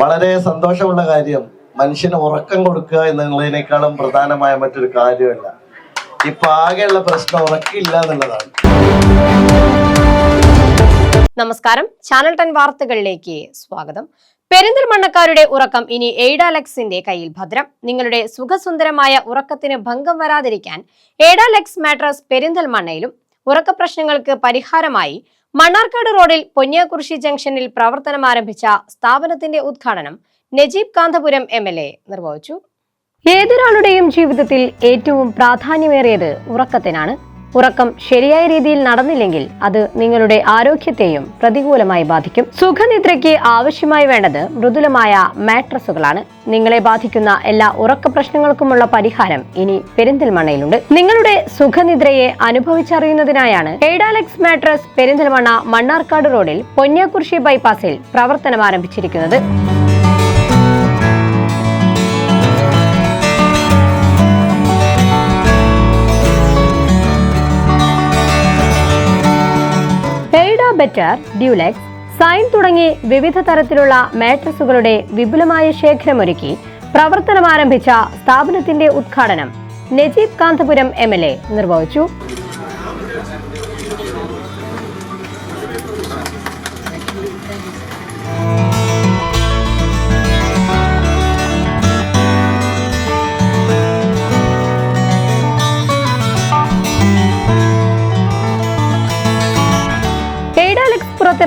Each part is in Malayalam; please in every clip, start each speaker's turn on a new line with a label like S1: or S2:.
S1: വളരെ സന്തോഷമുള്ള കാര്യം മനുഷ്യന് ഉറക്കം കൊടുക്കുക എന്നുള്ളതിനേക്കാളും പ്രധാനമായ മറ്റൊരു കാര്യമല്ല. ഇപ്പൊ ആകെയുള്ള പ്രശ്നം ഉറക്കില്ല എന്നുള്ളതാണ്.
S2: നമസ്കാരം. ചാനൽ ടെൻ വാർത്തകളിലേക്ക് സ്വാഗതം. പെരിന്തൽമണ്ണക്കാരുടെ ഉറക്കം ഇനി എയ്ഡാലക്സിന്റെ കയ്യിൽ ഭദ്രം. നിങ്ങളുടെ സുഖസുന്ദരമായ ഉറക്കത്തിന് ഭംഗം വരാതിരിക്കാൻ എയ്ഡാലക്സ് മാട്രസ് പെരിന്തൽമണ്ണയിലും ഉറക്ക പ്രശ്നങ്ങൾക്ക് പരിഹാരമായി മണ്ണാർക്കാട് റോഡിൽ പൊന്നിയാകുറിശി ജംഗ്ഷനിൽ പ്രവർത്തനം ആരംഭിച്ച സ്ഥാപനത്തിന്റെ ഉദ്ഘാടനം Najeeb Kanthapuram M L A നിർവഹിച്ചു. ഏതൊരാളുടെയും ജീവിതത്തിൽ ഏറ്റവും പ്രാധാന്യമേറിയത് ഉറക്കത്തിനാണ്. ഉറക്കം ശരിയായ രീതിയിൽ നടന്നില്ലെങ്കിൽ അത് നിങ്ങളുടെ ആരോഗ്യത്തെയും പ്രതികൂലമായി ബാധിക്കും. സുഖനിദ്രയ്ക്ക് ആവശ്യമായി വേണ്ടത് മൃദുലമായ മാട്രസുകളാണ്. നിങ്ങളെ ബാധിക്കുന്ന എല്ലാ ഉറക്ക പ്രശ്നങ്ങൾക്കുമുള്ള പരിഹാരം ഇനി പെരിന്തൽമണ്ണയിലുണ്ട്. നിങ്ങളുടെ സുഖനിദ്രയെ അനുഭവിച്ചറിയുന്നതിനായാണ് എയ്ഡാലക്സ് മാട്രസ് പെരിന്തൽമണ്ണ മണ്ണാർക്കാട് റോഡിൽ പൊന്നിയാക്കുറിശി ബൈപ്പാസിൽ പ്രവർത്തനം ആരംഭിച്ചിരിക്കുന്നത് ബെറ്റർ ഡ്യൂലെക്സ് സൈൻ തുടങ്ങി വിവിധ തരത്തിലുള്ള മാട്രസുകളുടെ വിപുലമായ ശേഖരമൊരുക്കി പ്രവർത്തനം ആരംഭിച്ച സ്ഥാപനത്തിന്റെ ഉദ്ഘാടനം നജീബ് കാന്തപുരം എ നിർവഹിച്ചു.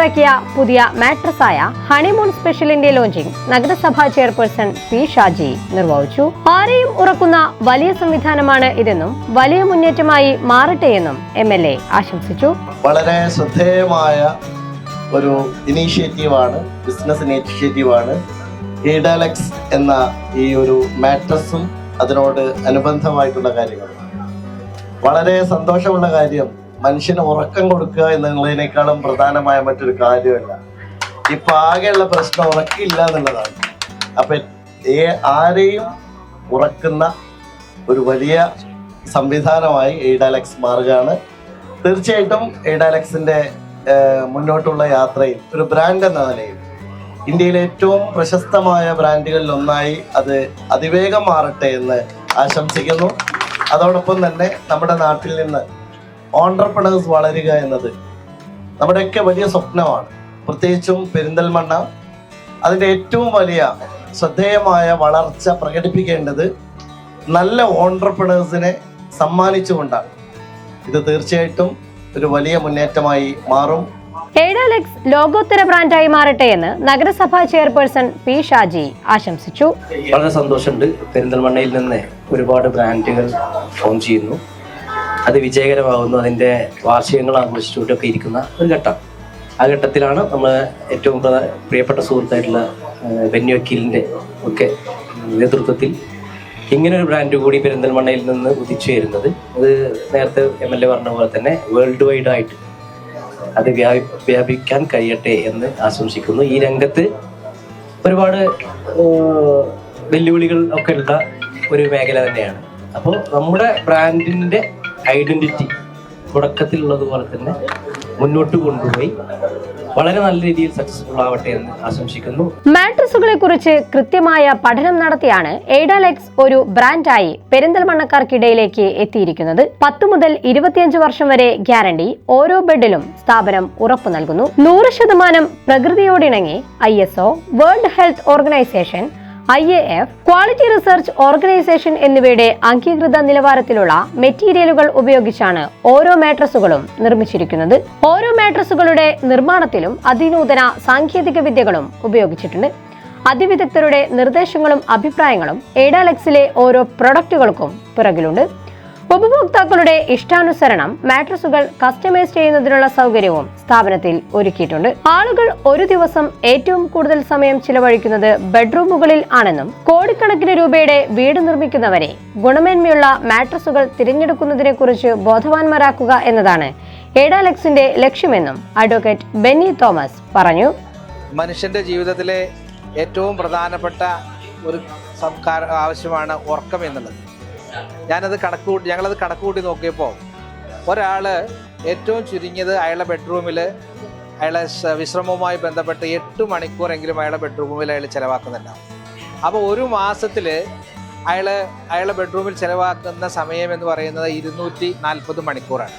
S2: പുറത്തിറക്കിയ പുതിയ മാട്രസായ ഹണിമൂൺ സ്പെഷ്യലിന്റെ ലോഞ്ചിംഗ് നഗരസഭാ ചെയർപേഴ്സൺ പി ഷാജി നിർവഹിച്ചു. ആരെയും ഉറക്കുന്ന വലിയ സംവിധാനമാണ് ഇതെന്നും വലിയ മുന്നേറ്റമായി മാറട്ടെയെന്നും എം എൽ എ ആശംസിച്ചു.
S1: വളരെ ശ്രദ്ധേയമായ ഒരു ഇനീഷ്യേറ്റീവാണ് ബിസിനസ് ഇനീഷ്യേറ്റീവാണ് ഈഡാലക്സ് എന്ന ഈ ഒരു മാട്രസും അതിനോട് അനുബന്ധമായിട്ടുള്ള കാര്യങ്ങളും. വളരെ സന്തോഷമുള്ള കാര്യം മനുഷ്യന് ഉറക്കം കൊടുക്കുക എന്നുള്ളതിനേക്കാളും പ്രധാനമായ മറ്റൊരു കാര്യമല്ല. ഇപ്പൊ ആകെയുള്ള പ്രശ്നം ഉറക്കില്ല എന്നുള്ളതാണ്. അപ്പൊ ആരെയും ഉറക്കുന്ന ഒരു വലിയ സംവിധാനമായി എയ്ഡാലക്സ് മാറുകയാണ്. തീർച്ചയായിട്ടും എയ്ഡാലക്സിന്റെ മുന്നോട്ടുള്ള യാത്രയിൽ ഒരു ബ്രാൻഡ് എന്ന നിലയിൽ ഇന്ത്യയിലെ ഏറ്റവും പ്രശസ്തമായ ബ്രാൻഡുകളിൽ ഒന്നായി അത് അതിവേഗം മാറട്ടെ എന്ന് ആശംസിക്കുന്നു. അതോടൊപ്പം തന്നെ നമ്മുടെ നാട്ടിൽ നിന്ന് ഓണ്ടർപ്രണേഴ്സ് വളരുക എന്നത് നമ്മുടെയൊക്കെ വലിയ സ്വപ്നമാണ്. പ്രത്യേകിച്ചും പെരിന്തൽമണ്ണ അതിന്റെ ഏറ്റവും വലിയ ശ്രദ്ധേയമായ വളർച്ച പ്രകടിപ്പിക്കേണ്ടത് നല്ല ഓണ്ടർപ്രണേഴ്സിനെ സമ്മാനിച്ചുകൊണ്ടാണ്. ഇത് തീർച്ചയായിട്ടും ഒരു വലിയ മുന്നേറ്റമായി മാറും.
S2: എയ്ഡാലെക്സ് ലോകോത്തര ബ്രാൻഡായി മാറട്ടെ എന്ന് നഗരസഭാ ചെയർപേഴ്സൺ പി ഷാജി ആശംസിച്ചു.
S3: വളരെ സന്തോഷമുണ്ട്. പെരിന്തൽമണ്ണയിൽ നിന്ന് ഒരുപാട് ബ്രാൻഡുകൾ ഫോം ചെയ്യുന്നു. അത് വിജയകരമാകുന്നു അതിന്റെ വാർഷികങ്ങൾ ആഘോഷിച്ചുകൊണ്ടൊക്കെ ഇരിക്കുന്ന ഒരു ഘട്ടം. ആ ഘട്ടത്തിലാണ് നമ്മൾ ഏറ്റവും പ്രിയപ്പെട്ട സുഹൃത്തായിട്ടുള്ള ബെന്നി വക്കീലിന്റെ ഒക്കെ നേതൃത്വത്തിൽ ഇങ്ങനെ ഒരു ബ്രാൻഡ് കൂടി പെരിന്തൽമണ്ണയിൽ നിന്ന് ഉദിച്ചു വരുന്നത്. അത് നേരത്തെ എം എൽ എ പറഞ്ഞ പോലെ തന്നെ വേൾഡ് വൈഡ് ആയിട്ട് അത് വ്യാപി വ്യാപിക്കാൻ കഴിയട്ടെ എന്ന് ആശംസിക്കുന്നു. ഈ രംഗത്ത് ഒരുപാട് വെല്ലുവിളികൾ ഒക്കെ ഉള്ള ഒരു മേഖല തന്നെയാണ്. അപ്പോൾ നമ്മുടെ ബ്രാൻഡിന്റെ തുടക്കത്തിലുള്ളത് തുടക്കത്തിലുള്ളതുപോലെ തന്നെ മുന്നോട്ട് കൊണ്ടുപോയി വളരെ നല്ല രീതിയിൽ സക്സസ്ഫുൾ ആവട്ടെ എന്ന് ആശംസിക്കുന്നു.
S2: മാട്രസുകളെ കുറിച്ച് കൃത്യമായ പഠനം നടത്തിയാണ് എയ്ഡാലെക്സ് ഒരു ബ്രാൻഡായി പെരിന്തൽമണ്ണക്കാർക്കിടയിലേക്ക് എത്തിയിരിക്കുന്നത്. പത്ത് മുതൽ ഇരുപത്തിയഞ്ച് വർഷം വരെ ഗ്യാരണ്ടി ഓരോ ബെഡിലും സ്ഥാപനം ഉറപ്പു നൽകുന്നു. നൂറ് ശതമാനം പ്രകൃതിയോടിണങ്ങി I S O world health organisation I A F quality research organisation എന്നിവയുടെ അംഗീകൃത നിലവാരത്തിലുള്ള മെറ്റീരിയലുകൾ ഉപയോഗിച്ചാണ് ഓരോ മാട്രസുകളും നിർമ്മിച്ചിരിക്കുന്നത്. ഓരോ മാട്രസുകളുടെ നിർമ്മാണത്തിലും അതിനൂതന സാങ്കേതിക വിദ്യകളും ഉപയോഗിച്ചിട്ടുണ്ട്. അതിവിദഗ്ധരുടെ നിർദ്ദേശങ്ങളും അഭിപ്രായങ്ങളും എയ്ഡാലെക്സിലെ ഓരോ പ്രൊഡക്റ്റുകൾക്കും പിറകിലുണ്ട്. ഉപഭോക്താക്കളുടെ ഇഷ്ടാനുസരണം മാട്രസുകൾ കസ്റ്റമൈസ് ചെയ്യുന്നതിനുള്ള സൗകര്യവും സ്ഥാപനത്തിൽ ഒരുക്കിയിട്ടുണ്ട്. ആളുകൾ ഒരു ദിവസം ഏറ്റവും കൂടുതൽ സമയം ചിലവഴിക്കുന്നത് ബെഡ്റൂമുകളിൽ ആണെന്നും കോടിക്കണക്കിന് രൂപയുടെ വീട് നിർമ്മിക്കുന്നവരെ ഗുണമേന്മയുള്ള മാട്രസുകൾ തിരഞ്ഞെടുക്കുന്നതിനെ കുറിച്ച് ബോധവാന്മാരാക്കുക എന്നതാണ് എഡാലക്സിന്റെ ലക്ഷ്യമെന്നും അഡ്വക്കേറ്റ് ബെന്നി തോമസ് പറഞ്ഞു.
S4: മനുഷ്യന്റെ ജീവിതത്തിലെ ഏറ്റവും പ്രധാനപ്പെട്ട ഒരു ആവശ്യമാണ് ഉറക്കം എന്നുള്ളത്. ഞാനത് കണക്ക് കൂട്ടി ഞങ്ങളത് കണക്ക് കൂട്ടി നോക്കിയപ്പോൾ ഒരാൾ ഏറ്റവും ചുരുങ്ങിയത് അയാളുടെ ബെഡ്റൂമിൽ അയാളെ വിശ്രമവുമായി ബന്ധപ്പെട്ട് എട്ട് മണിക്കൂറെങ്കിലും അയാളെ ബെഡ്റൂമിൽ അയാൾ ചിലവാക്കുന്നുണ്ടാവും അപ്പോൾ ഒരു മാസത്തിൽ അയാൾ അയാളെ ബെഡ്റൂമിൽ ചിലവാക്കുന്ന സമയം എന്ന് പറയുന്നത് ഇരുന്നൂറ്റി നാൽപ്പത് മണിക്കൂറാണ്.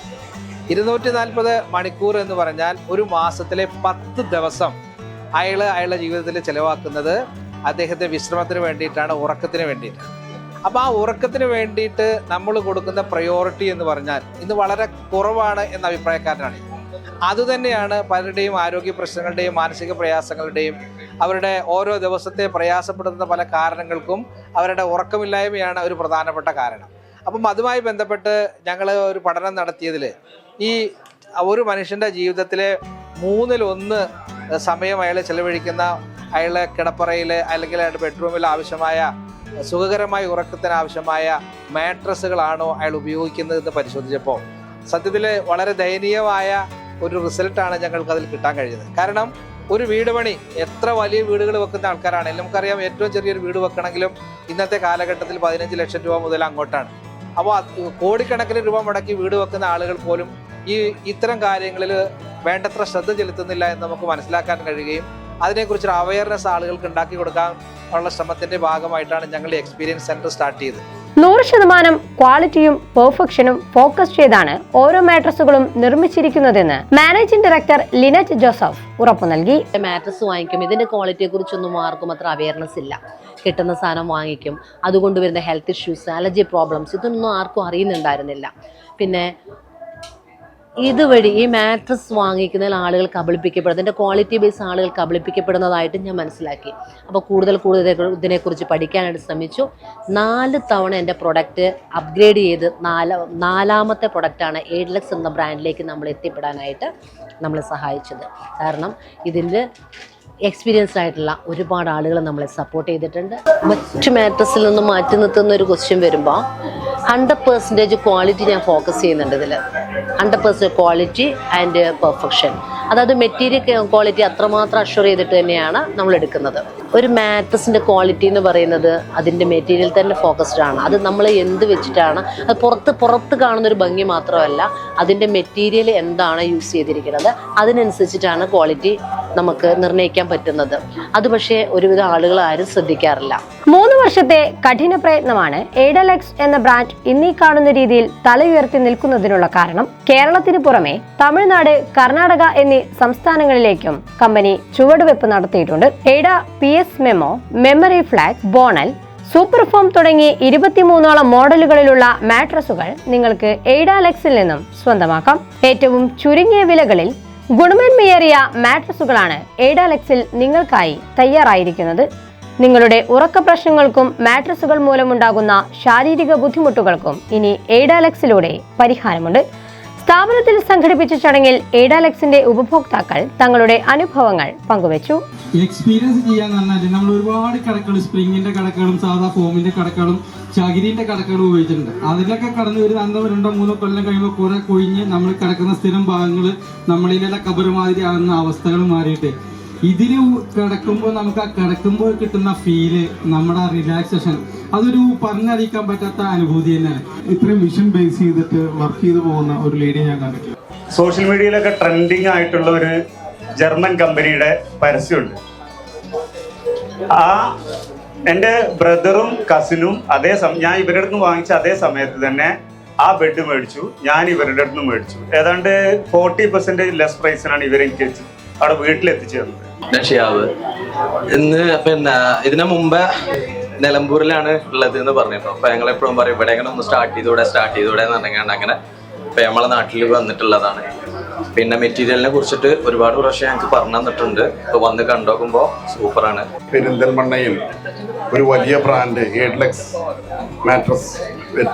S4: ഇരുന്നൂറ്റി നാൽപ്പത് മണിക്കൂർ എന്ന് പറഞ്ഞാൽ ഒരു മാസത്തിലെ പത്ത് ദിവസം അയാൾ അയാളുടെ ജീവിതത്തിൽ ചിലവാക്കുന്നത് അദ്ദേഹത്തെ വിശ്രമത്തിന് വേണ്ടിയിട്ടാണ് ഉറക്കത്തിന് വേണ്ടിയിട്ടാണ്. അപ്പോൾ ആ ഉറക്കത്തിന് വേണ്ടിയിട്ട് നമ്മൾ കൊടുക്കുന്ന പ്രയോറിറ്റി എന്ന് പറഞ്ഞാൽ ഇന്ന് വളരെ കുറവാണ് എന്ന അഭിപ്രായക്കാരനാണ്. അതുതന്നെയാണ് പലരുടെയും ആരോഗ്യ പ്രശ്നങ്ങളുടെയും മാനസിക പ്രയാസങ്ങളുടെയും അവരുടെ ഓരോ ദിവസത്തെ പ്രയാസപ്പെടുത്തുന്ന പല കാരണങ്ങൾക്കും അവരുടെ ഉറക്കമില്ലായ്മയാണ് ഒരു പ്രധാനപ്പെട്ട കാരണം അപ്പം അതുമായി ബന്ധപ്പെട്ട് ഞങ്ങൾ ഒരു പഠനം നടത്തിയതിൽ ഈ ഒരു മനുഷ്യന്റെ ജീവിതത്തിലെ മൂന്നിലൊന്ന് സമയം അയാൾ ചെലവഴിക്കുന്ന അയാളെ കിടപ്പറയിൽ അല്ലെങ്കിൽ അയാളുടെ ബെഡ്റൂമിൽ ആവശ്യമായ സുഖകരമായ ഉറക്കത്തിന് ആവശ്യമായ മാട്രസുകളാണോ അയാൾ ഉപയോഗിക്കുന്നത് എന്ന് പരിശോധിച്ചപ്പോൾ സത്യത്തിൽ വളരെ ദയനീയമായ ഒരു റിസൾട്ടാണ് ഞങ്ങൾക്ക് അതിൽ കിട്ടാൻ കഴിഞ്ഞത്. കാരണം ഒരു വീട് പണി എത്ര വലിയ വീടുകൾ വെക്കുന്ന ആൾക്കാരാണെങ്കിലും നമുക്കറിയാം ഏറ്റവും ചെറിയൊരു വീട് വെക്കണമെങ്കിലും ഇന്നത്തെ കാലഘട്ടത്തിൽ പതിനഞ്ച് ലക്ഷം രൂപ മുതൽ അങ്ങോട്ടാണ്. അപ്പോൾ കോടിക്കണക്കിന് രൂപ മുടക്കി വീട് വെക്കുന്ന ആളുകൾ പോലും ഈ ഇത്തരം കാര്യങ്ങളിൽ വേണ്ടത്ര ശ്രദ്ധ ചെലുത്തുന്നില്ല എന്ന് നമുക്ക് മനസ്സിലാക്കാൻ കഴിയുകയും അതിനെക്കുറിച്ചൊരു അവയർനെസ് ആളുകൾക്ക് ഉണ്ടാക്കി കൊടുക്കാൻ ഉള്ള ശ്രമത്തിന്റെ ഭാഗമായിട്ടാണ് ഞങ്ങൾ എക്സ്പീരിയൻസ് സെന്റർ സ്റ്റാർട്ട് ചെയ്തത്.
S2: നൂറ് ശതമാനം ക്വാളിറ്റിയും പെർഫെക്ഷനും ഫോക്കസ് ചെയ്താണ് ഓരോ മാട്രസുകളും നിർമ്മിച്ചിരിക്കുന്നതെന്ന് മാനേജിംഗ് ഡയറക്ടർ ലിനറ്റ് ജോസഫ് ഉറപ്പു നൽകി.
S5: മാട്രസ് വാങ്ങിക്കും. ഇതിന്റെ ക്വാളിറ്റിയെ കുറിച്ചൊന്നും ആർക്കും അത്ര അവയർനെസ് ഇല്ല. കിട്ടുന്ന സാധനം വാങ്ങിക്കും. അതുകൊണ്ട് വരുന്ന ഹെൽത്ത് ഇഷ്യൂസ് അലർജി പ്രോബ്ലംസ് ഇതൊന്നും ആർക്കും അറിയുന്നുണ്ടായിരുന്നില്ല. പിന്നെ ഇതുവഴി ഈ മാട്രസ് വാങ്ങിക്കുന്നതിൽ ആളുകൾ കബളിപ്പിക്കപ്പെടുന്നത് അതിന്റെ ക്വാളിറ്റി ബേസ് ആളുകൾ കബളിപ്പിക്കപ്പെടുന്നതായിട്ട് ഞാൻ മനസ്സിലാക്കി. അപ്പോൾ കൂടുതൽ കൂടുതൽ ഇതിനെക്കുറിച്ച് പഠിക്കാനായിട്ട് ശ്രമിച്ചു. നാല് തവണ എന്റെ പ്രൊഡക്റ്റ് അപ്ഗ്രേഡ് ചെയ്ത് നാല നാലാമത്തെ പ്രൊഡക്റ്റാണ് എയ്ഡ്ലക്സ് എന്ന ബ്രാൻഡിലേക്ക് നമ്മൾ എത്തിപ്പെടാനായിട്ട് നമ്മൾ സഹായിച്ചത്. കാരണം ഇതിന്റെ എക്സ്പീരിയൻസ് ആയിട്ടുള്ള ഒരുപാട് ആളുകൾ നമ്മളെ സപ്പോർട്ട് ചെയ്തിട്ടുണ്ട്. മറ്റു മാറ്റേഴ്സിൽ നിന്ന് മാറ്റി നിർത്തുന്ന ഒരു ക്വസ്റ്റ്യൻ വരുമ്പോൾ ഹൺഡ്രഡ് പെർസെന്റേജ് ക്വാളിറ്റി ഞാൻ ഫോക്കസ് ചെയ്യുന്നുണ്ട് ഇതിൽ hundred percent quality and perfection അതായത് മെറ്റീരിയൽ ക്വാളിറ്റി അത്രമാത്രം അഷ്വർ ചെയ്തിട്ട് തന്നെയാണ് നമ്മൾ എടുക്കുന്നത്. ഒരു മാറ്റസിന്റെ ക്വാളിറ്റി എന്ന് പറയുന്നത് അതിന്റെ മെറ്റീരിയൽ തന്നെ ഫോക്കസ്ഡ് ആണ്. അത് നമ്മൾ എന്ത് വെച്ചിട്ടാണ് അത് പുറത്ത് പുറത്ത് കാണുന്ന ഒരു ഭംഗി മാത്രമല്ല അതിന്റെ മെറ്റീരിയൽ എന്താണ് യൂസ് ചെയ്തിരിക്കുന്നത് അതിനനുസരിച്ചിട്ടാണ് ക്വാളിറ്റി നമുക്ക് നിർണയിക്കാൻ പറ്റുന്നത്. അത് പക്ഷേ ഒരുവിധം ആളുകൾ ആരും ശ്രദ്ധിക്കാറില്ല.
S2: മൂന്ന് വർഷത്തെ കഠിന പ്രയത്നമാണ് എയ്ഡലെക്സ് എന്ന ബ്രാൻഡ് ഇന്നീ കാണുന്ന രീതിയിൽ തലയുയർത്തി നിൽക്കുന്നതിനുള്ള കാരണം കേരളത്തിന് പുറമെ തമിഴ്നാട് കർണാടക എന്നീ സംസ്ഥാനങ്ങളിലേക്കും കമ്പനി ചുവടുവെപ്പ് നടത്തിയിട്ടുണ്ട്. Aida P S memo memory flag bonnell super foam തുടങ്ങി ഇരുപത്തിമൂന്നോളം മോഡലുകളിലുള്ള മാട്രസുകൾ നിങ്ങൾക്ക് എയ്ഡാലെക്സിൽ നിന്നും സ്വന്തമാക്കാം. ഏറ്റവും ചുരുങ്ങിയ വിലകളിൽ ഗുണമേന്മയേറിയ മാട്രസുകളാണ് എയ്ഡാലെക്സിൽ നിങ്ങൾക്കായി തയ്യാറായിരിക്കുന്നത്. നിങ്ങളുടെ ഉറക്ക പ്രശ്നങ്ങൾക്കും മാട്രസുകൾ മൂലമുണ്ടാകുന്ന ശാരീരിക ബുദ്ധിമുട്ടുകൾക്കും ഇനി എയ്ഡാലെക്സിലൂടെ പരിഹാരമുണ്ട്. സ്ഥാപനത്തിൽ സംഘടിപ്പിച്ച ചടങ്ങിൽ എയ്ഡാലക്സിന്റെ ഉപഭോക്താക്കൾ തങ്ങളുടെ അനുഭവങ്ങൾ പങ്കുവച്ചു.
S6: എക്സ്പീരിയൻസ് ചെയ്യാന്ന് പറഞ്ഞാൽ നമ്മൾ ഒരുപാട് കടകൾ സ്പ്രിങ്ങിന്റെ കടകളും സാധാ ഫോമിന്റെ കടകളും ചകിരിന്റെ കടകളും ഉപയോഗിച്ചിട്ടുണ്ട്. അതിലൊക്കെ കടന്നു ഒരു അന്നോ രണ്ടോ മൂന്നോ കൊല്ലം കഴിയുമ്പോൾ കുറെ കൊഴിഞ്ഞ് നമ്മൾ കിടക്കുന്ന സ്ഥിരം ഭാഗങ്ങൾ നമ്മളിലെ കബറ് മാതിരി ആകുന്ന അവസ്ഥകൾ മാറിയിട്ട് ഇതിൽ കിടക്കുമ്പോൾ നമുക്ക് ആ കിടക്കുമ്പോൾ കിട്ടുന്ന ഫീൽ നമ്മുടെ റിലാക്സേഷൻ അതൊരു പറഞ്ഞറിയിക്കാൻ പറ്റാത്ത അനുഭൂതി തന്നെയാണ്.
S7: ഇത്രയും മിഷൻ ബേസ് ചെയ്തിട്ട് വർക്ക് ചെയ്തു പോകുന്ന ഒരു ലേഡിയെ ഞാൻ കണ്ടിട്ടില്ല.
S8: സോഷ്യൽ മീഡിയയിലൊക്കെ ട്രെൻഡിങ് ആയിട്ടുള്ള ഒരു ജർമ്മൻ കമ്പനിയുടെ പരസ്യമുണ്ട്. ആ എന്റെ ബ്രദറും കസിനും അതേ സമയം ഞാൻ ഇവരുടെ അടുത്ത് നിന്ന് വാങ്ങിച്ച അതേ സമയത്ത് തന്നെ ആ ബെഡ് മേടിച്ചു. ഞാൻ ഇവരുടെ അടുത്ത് നിന്ന് മേടിച്ചു. ഏതാണ്ട് ഫോർട്ടി പെർസെന്റേജ് ലെസ് പ്രൈസിനാണ് ഇവരെനിക്ക് അവിടെ വീട്ടിലെത്തിച്ചു തന്നത്
S9: ഷിയാവ് ഇന്ന് പിന്നെ ഇതിനു മുമ്പ് നിലമ്പൂരിലാണ് ഉള്ളത് എന്ന് പറഞ്ഞിരുന്നു. അപ്പൊ ഞങ്ങൾ എപ്പോഴും പറയും ഇവിടെ ഇങ്ങനെ ഒന്ന് സ്റ്റാർട്ട് ചെയ്തൂടെ സ്റ്റാർട്ട് ചെയ്തൂടെ എന്ന് പറഞ്ഞാൽ അങ്ങനെ. ഇപ്പൊ നമ്മളെ നാട്ടിൽ വന്നിട്ടുള്ളതാണ്. പിന്നെ മെറ്റീരിയലിനെ കുറിച്ചിട്ട് ഒരുപാട് പ്രാവശ്യം ഞങ്ങൾക്ക് പറഞ്ഞു തന്നിട്ടുണ്ട്. ഇപ്പൊ വന്ന് കണ്ടോക്കുമ്പോ സൂപ്പറാണ്.
S7: പെരിന്തൽമണ്ണയിൽ ഒരു വലിയ ബ്രാൻഡ് എയ്ഡ്ലെക്സ് മാട്രസ്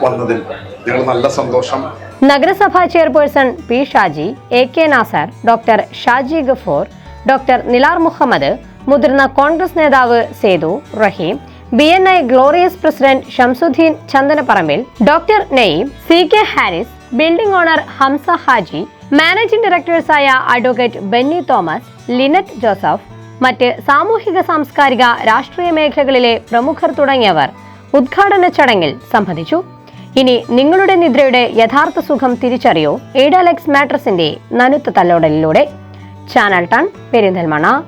S7: വന്നതിൽ ഞങ്ങൾ നല്ല സന്തോഷം.
S2: നഗരസഭാ chairperson P Shaji A K Nasar doctor Shaji Gafoor doctor Nilar Muhammad മുതിർന്ന കോൺഗ്രസ് നേതാവ് Sethu Raheem B N I glorious president Shamsuddin Chandanapparambil doctor Neyyam C K Haris building owner Hamza Haji managing ഡയറക്ടേഴ്സായ advocate Benny Thomas Lynette Joseph മറ്റ് സാമൂഹിക സാംസ്കാരിക രാഷ്ട്രീയ മേഖലകളിലെ പ്രമുഖർ തുടങ്ങിയവർ ഉദ്ഘാടന ചടങ്ങിൽ സംബന്ധിച്ചു. ഇനി നിങ്ങളുടെ നിദ്രയുടെ യഥാർത്ഥ സുഖം തിരിച്ചറിയോ. എയ്ഡാലെക്സ് മാട്രസിന്റെ നനുത്ത തല്ലോടലിലൂടെ. Channel ton Perinthalmanna.